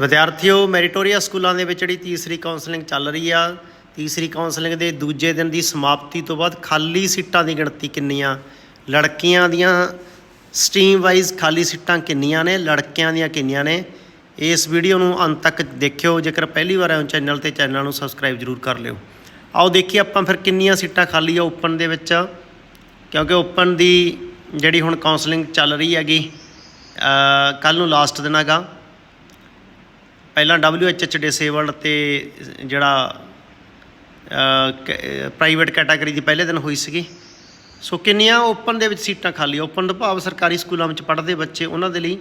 ਵਿਦਿਆਰਥੀਓ, ਮੈਰੀਟੋਰੀਆ ਸਕੂਲਾਂ ਦੇ ਵਿੱਚ ਜਿਹੜੀ ਤੀਸਰੀ ਕਾਉਂਸਲਿੰਗ ਚੱਲ ਰਹੀ ਆ, ਤੀਸਰੀ ਕਾਉਂਸਲਿੰਗ ਦੇ ਦੂਜੇ ਦਿਨ ਦੀ ਸਮਾਪਤੀ ਤੋਂ ਬਾਅਦ ਖਾਲੀ ਸੀਟਾਂ ਦੀ ਗਿਣਤੀ ਕਿੰਨੀਆਂ? ਲੜਕੀਆਂ ਦੀਆਂ ਸਟਰੀਮ ਵਾਈਜ਼ ਖਾਲੀ ਸੀਟਾਂ ਕਿੰਨੀਆਂ ਨੇ? ਲੜਕਿਆਂ ਦੀਆਂ ਕਿੰਨੀਆਂ ਨੇ? ਇਸ ਵੀਡੀਓ ਨੂੰ ਅੰਤ ਤੱਕ ਦੇਖਿਓ, ਜੇਕਰ ਪਹਿਲੀ ਵਾਰ ਆਏ ਹੋ ਚੈਨਲ ਤੇ, ਚੈਨਲ ਨੂੰ ਸਬਸਕ੍ਰਾਈਬ ਜ਼ਰੂਰ ਕਰ ਲਿਓ। ਆਓ ਦੇਖੀਏ ਆਪਾਂ ਫਿਰ ਕਿੰਨੀਆਂ ਸੀਟਾਂ ਖਾਲੀ ਆ ਓਪਨ ਦੇ ਵਿੱਚ। ਕਿਉਂਕਿ ਓਪਨ ਦੀ ਜਿਹੜੀ ਹੁਣ ਕਾਉਂਸਲਿੰਗ ਚੱਲ ਰਹੀ ਹੈਗੀ ਕੱਲ ਨੂੰ ਲਾਸਟ ਦਿਨ ਹੈਗਾ। ਪਹਿਲਾਂ WHH ਡਿਸੇਬਲਡ ਤੇ ਜਿਹੜਾ ਪ੍ਰਾਈਵੇਟ ਕੈਟਾਗਰੀ ਦੀ ਪਹਿਲੇ ਦਿਨ ਹੋਈ ਸੀਗੀ। ਸੋ ਕਿੰਨੀਆਂ ਓਪਨ ਦੇ ਵਿੱਚ ਸੀਟਾਂ ਖਾਲੀ ਓਪਨ ਤੋਂ ਭਾਵ ਸਰਕਾਰੀ ਸਕੂਲਾਂ ਵਿੱਚ ਪੜ੍ਹਦੇ ਬੱਚੇ, ਉਹਨਾਂ ਦੇ ਲਈ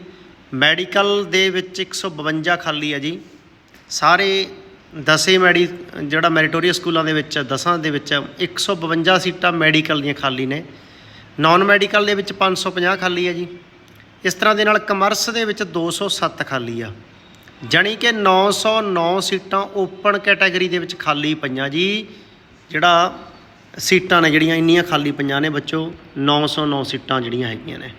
ਮੈਡੀਕਲ ਦੇ ਵਿੱਚ 152 ਖਾਲੀ ਹੈ ਜੀ। ਸਾਰੇ ਦਸੇ ਮੈਡੀ, ਜਿਹੜਾ ਮੈਰੀਟੋਰੀਅਸ ਸਕੂਲਾਂ ਦੇ ਵਿੱਚ ਦਸਾਂ ਦੇ ਵਿੱਚ 152 ਸੀਟਾਂ ਮੈਡੀਕਲ ਦੀਆਂ ਖਾਲੀ ਨੇ। ਨਾਨ ਮੈਡੀਕਲ ਦੇ ਵਿੱਚ 550 ਖਾਲੀ ਹੈ ਜੀ। ਇਸ ਤਰ੍ਹਾਂ ਦੇ ਨਾਲ ਕਮਰਸ ਦੇ ਵਿੱਚ 207 ਖਾਲੀ ਆ। ਜਾਣੀ ਕਿ 909 ਸੀਟਾਂ ਓਪਨ ਕੈਟਾਗਰੀ ਦੇ ਵਿੱਚ ਖਾਲੀ ਪਈਆਂ ਜੀ। ਜਿਹੜਾ ਸੀਟਾਂ ਨੇ ਜਿਹੜੀਆਂ ਇੰਨੀਆਂ ਖਾਲੀ ਪਈਆਂ ਨੇ ਬੱਚੋ 909 ਸੀਟਾਂ ਜਿਹੜੀਆਂ ਹੈਗੀਆਂ ਨੇ।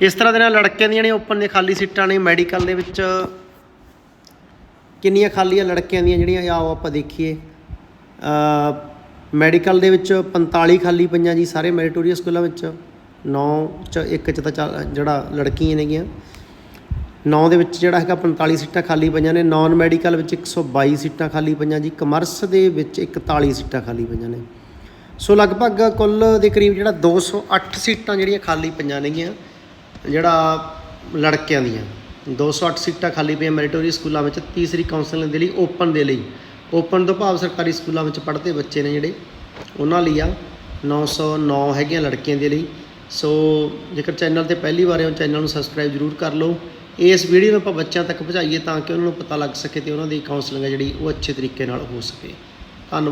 ਇਸ ਤਰ੍ਹਾਂ ਦੇ ਨਾਲ ਲੜਕਿਆਂ ਦੀਆਂ ਨੇ ਓਪਨ ਦੀਆਂ ਖਾਲੀ ਸੀਟਾਂ ਨੇ, ਮੈਡੀਕਲ ਦੇ ਵਿੱਚ ਕਿੰਨੀਆਂ ਖਾਲੀਆਂ ਲੜਕਿਆਂ ਦੀਆਂ ਜਿਹੜੀਆਂ, ਆਓ ਆਪਾਂ ਦੇਖੀਏ। ਮੈਡੀਕਲ ਦੇ ਵਿੱਚ 45 ਖਾਲੀ ਪਈਆਂ ਜੀ, ਸਾਰੇ ਮੈਰੀਟੋਰੀਅਸ ਸਕੂਲਾਂ ਵਿੱਚ। 9 ਚ, ਇੱਕ ਚ ਤਾਂ ਚੱਲ- ਜਿਹੜਾ ਲੜਕੀਆਂ ਨੇਗੀਆਂ। 9 ਦੇ ਵਿੱਚ ਜਿਹੜਾ ਹੈਗਾ 45 ਸੀਟਾਂ ਖਾਲੀ ਪਈਆਂ ਨੇ। ਨਾਨ ਮੈਡੀਕਲ ਵਿੱਚ 122 ਸੀਟਾਂ ਖਾਲੀ ਪਈਆਂ ਜੀ। ਕਮਰਸ ਦੇ ਵਿੱਚ 41 ਸੀਟਾਂ ਖਾਲੀ ਪਈਆਂ ਨੇ। ਸੋ ਲਗਭਗ ਕੁੱਲ ਦੇ ਕਰੀਬ ਜਿਹੜਾ 208 ਸੀਟਾਂ ਜਿਹੜੀਆਂ ਖਾਲੀ ਪਈਆਂ ਨੇਗੀਆਂ, ਜਿਹੜਾ ਲੜਕਿਆਂ ਦੀਆਂ। 208 ਸੀਟਾਂ ਖਾਲੀ ਪਈਆਂ ਮੈਰੀਟੋਰੀ ਸਕੂਲਾਂ ਵਿੱਚ। ਤੀਸਰੀ ਕਾਉਂਸਲਿੰਗ ਦੇ ਲਈ ਓਪਨ ਦੇ ਲਈ। ਓਪਨ ਤੋਂ ਭਾਵ ਸਰਕਾਰੀ ਸਕੂਲਾਂ ਵਿੱਚ ਪੜ੍ਹਦੇ ਬੱਚੇ ਨੇ ਜਿਹੜੇ। ਉਹਨਾਂ ਲਈ ਆ 909 ਹੈਗੀਆਂ ਲੜਕੀਆਂ ਦੇ ਲਈ। ਸੋ ਜੇਕਰ ਚੈਨਲ ਤੇ ਪਹਿਲੀ ਵਾਰ ਹੋ, ਚੈਨਲ ਨੂੰ ਸਬਸਕ੍ਰਾਈਬ ਜ਼ਰੂਰ ਕਰ ਲਓ। ਇਸ ਵੀਡੀਓ ਨੂੰ ਆਪਾਂ ਬੱਚਿਆਂ ਤੱਕ ਪਹੁੰਚਾਈਏ ਤਾਂ ਕਿ ਉਹਨਾਂ ਨੂੰ ਪਤਾ ਲੱਗ ਸਕੇ ਤੇ ਉਹਨਾਂ ਦੀ ਕਾਉਂਸਲਿੰਗ ਹੈ ਜਿਹੜੀ ਉਹ ਅੱਛੇ ਤਰੀਕੇ ਨਾਲ ਹੋ ਸਕੇ। ਧੰਨਵਾਦ।